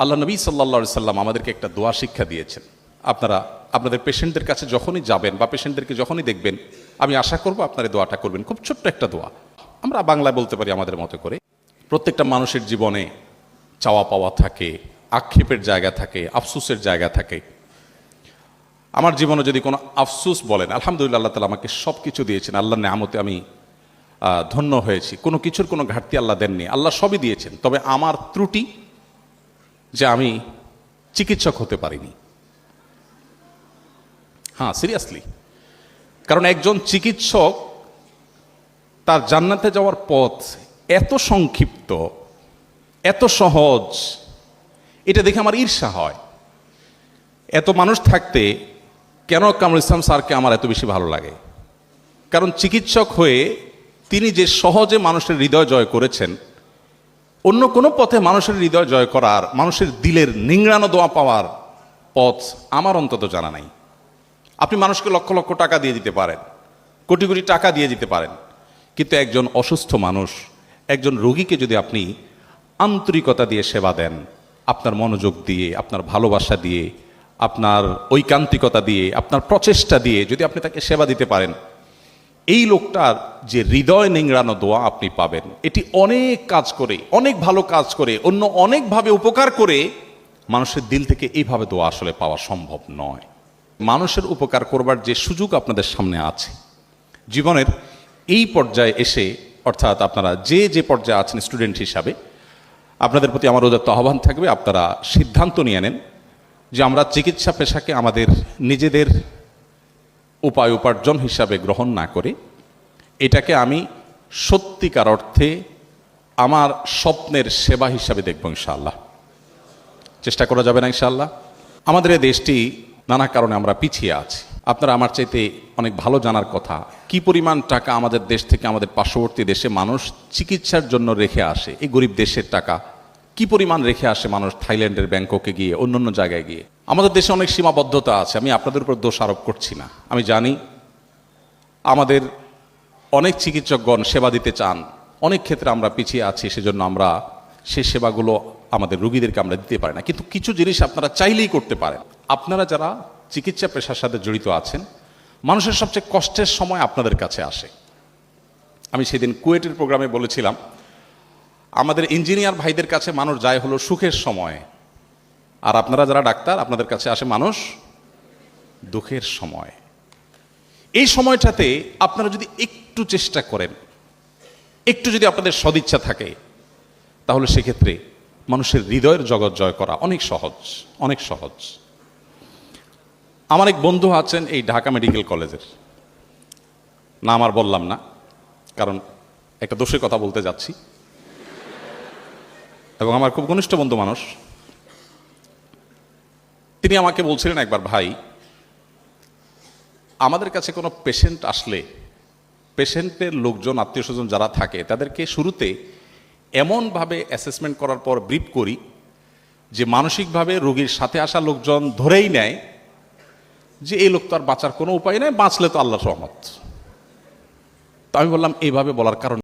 আল্লাহ নবী সাল্লা সাল্লাম আমাদেরকে একটা দোয়া শিক্ষা দিয়েছেন। আপনারা, আপনাদের পেশেন্টদের কাছে যখনই যাবেন বা পেশেন্টদেরকে যখনই দেখবেন, আমি আশা করব আপনারা দোয়াটা করবেন। খুব ছোট্ট একটা দোয়া। আমরা বাংলায় বলতে পারি আমাদের মতো করে, প্রত্যেকটা মানুষের জীবনে চাওয়া পাওয়া থাকে, আক্ষেপের জায়গা থাকে, আফসোসের জায়গা থাকে। আমার জীবনে যদি কোনো আফসোস বলেন, আলহামদুলিল্লাহ আল্লাহ তালা আমাকে সব কিছু দিয়েছেন। আল্লাহ নামতে আমি ধন্য হয়েছি। কোনো কিছুর কোনো ঘাটতি আল্লাহ দেননি। আল্লাহ সবই দিয়েছেন। তবে আমার ত্রুটি যে আমি চিকিৎসক হতে পারিনি। হ্যাঁ সিরিয়াসলি কারণ একজন চিকিৎসক তার জান্নাতে যাওয়ার পথ এত সংক্ষিপ্ত, এত সহজ, এটা দেখে আমার ঈর্ষা হয়। এত মানুষ থাকতে কেন কামরুল ইসলাম স্যারকে আমার এত বেশি ভালো লাগে? কারণ চিকিৎসক হয়ে তিনি যে সহজে মানুষের হৃদয় জয় করেছেন অন্য কোনো পথে মানুষের হৃদয় জয় করার, মানুষের দিলের নিংড়ানো দোয়া পাওয়ার পথ আমার অন্তত জানা নাই। আপনি মানুষকে লক্ষ লক্ষ টাকা দিয়ে দিতে পারেন, কোটি কোটি টাকা দিয়ে দিতে পারেন, কিন্তু একজন অসুস্থ মানুষ, একজন রোগীকে যদি আপনি আন্তরিকতা দিয়ে সেবা দেন, আপনার মনোযোগ দিয়ে, আপনার ভালোবাসা দিয়ে, আপনার ঐকান্তিকতা দিয়ে, আপনার প্রচেষ্টা দিয়ে যদি আপনি তাকে সেবা দিতে পারেন এই লোকটার যে হৃদয় নিংড়ানো দোয়া আপনি পাবেন, এটি অনেক কাজ করে, অনেক ভালো কাজ করে, অন্য অনেকভাবে উপকার করে মানুষের দিল থেকে এইভাবে দোয়া আসলে পাওয়া সম্ভব নয়। মানুষের উপকার করবার যে সুযোগ আপনাদের সামনে আছে, জীবনের এই পর্যায়ে এসে, অর্থাৎ আপনারা যে যে পর্যায়ে আছেন স্টুডেন্ট হিসাবে, আপনাদের প্রতি আমার উদাত্ত আহ্বান থাকবে, আপনারা সিদ্ধান্ত নিয়ে নেন যে আমরা চিকিৎসা পেশাকে আমাদের নিজেদের উপায় উপার্জন হিসাবে গ্রহণ না করে, এটাকে আমি সত্যিকার অর্থে আমার স্বপ্নের সেবা হিসাবে দেখব ইনশাআল্লাহ। চেষ্টা করা যাবে না ইনশাআল্লাহ। আমাদের এই দেশটি নানা কারণে আমরা পিছিয়ে আছি। আপনারা আমার চাইতে অনেক ভালো জানার কথা, কি পরিমাণ টাকা আমাদের দেশ থেকে আমাদের পার্শ্ববর্তী দেশে মানুষ চিকিৎসার জন্য রেখে আসে, এই গরিব দেশের টাকা, কি পরিমাণ রেখে আসে মানুষ থাইল্যান্ডের ব্যাংককে গিয়ে অন্য অন্য জায়গায় গিয়ে? আমাদের দেশে অনেক সীমাবদ্ধতা আছে, আমি আপনাদের উপর দোষ আরোপ করছি না। আমি জানি আমাদের অনেক চিকিৎসকগণ সেবা দিতে চান, অনেক ক্ষেত্রে আমরা পিছিয়ে আছি, সেজন্য আমরা সে সেবাগুলো আমাদের রুগীদেরকে আমরা দিতে পারি না। কিন্তু কিছু জিনিস আপনারা চাইলেই করতে পারেন। আপনারা যারা চিকিৎসা পেশার সাথে জড়িত আছেন, মানুষের সবচেয়ে কষ্টের সময় আপনাদের কাছে আসে। আমি সেদিন কুয়েটের প্রোগ্রামে বলেছিলাম, আমাদের ইঞ্জিনিয়ার ভাইদের কাছে মানুষ যায় হলো সুখের সময়। আর আপনারা যারা ডাক্তার, আপনাদের কাছে আসে মানুষ দুঃখের সময়। এই সময়টাতে আপনারা যদি একটু চেষ্টা করেন, একটু যদি আপনাদের সদিচ্ছা থাকে, তাহলে সেক্ষেত্রে মানুষের হৃদয়ের জগৎ জয় করা অনেক সহজ অনেক সহজ। আমার এক বন্ধু আছেন এই ঢাকা মেডিকেল কলেজের। না, আমার বললাম না, কারণ একটা দোষের কথা বলতে যাচ্ছি। এবং আমার খুব ঘনিষ্ঠ বন্ধু মানুষ। তিনি আমাকে বলছিলেন একবার, ভাই, আমাদের কাছে কোনো পেশেন্ট আসলে পেশেন্টের লোকজন, আত্মীয় স্বজন যারা থাকে, তাদেরকে শুরুতে এমনভাবে অ্যাসেসমেন্ট করার পর ব্রিফ করি যে মানসিকভাবে রোগীর সাথে আসা লোকজন ধরেই নেয় যে এই লোক তো আর বাঁচার কোনো উপায় নেই, বাঁচলে তো আল্লাহ সহমত তো আমি বললাম, এইভাবে বলার কারণ